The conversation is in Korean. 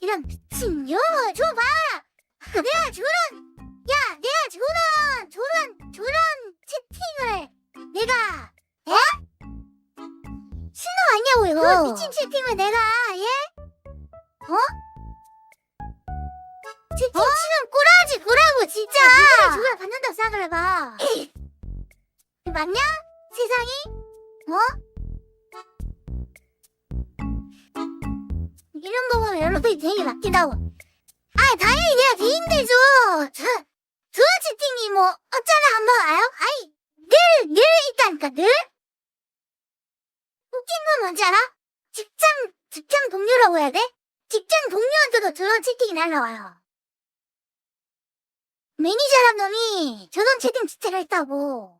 이런 미친년 줘봐 내가 저런 야 내가 저런 저런 저런 채팅을 내가 에? 신호 아니냐고 이거 그 미친 채팅을 내가 예? 어? 채팅 치는 꼬라지 꼬라고 진짜 니들이 저걸 받는다고 생각을 해봐 맞냐? 세상이? 어? 이런 거 보면 여러분이 되게 맡긴다고. 아, 당연히 내가 더 힘들죠. 저, 저 채팅이 뭐, 어쩌나 한번 아요? 아이, 늘, 늘 있다니까, 늘? 웃긴 건 뭔지 알아? 직장, 직장 동료라고 해야 돼? 직장 동료한테도 저런 채팅이 날라와요. 매니저란 놈이 저런 채팅 주체가 있다고.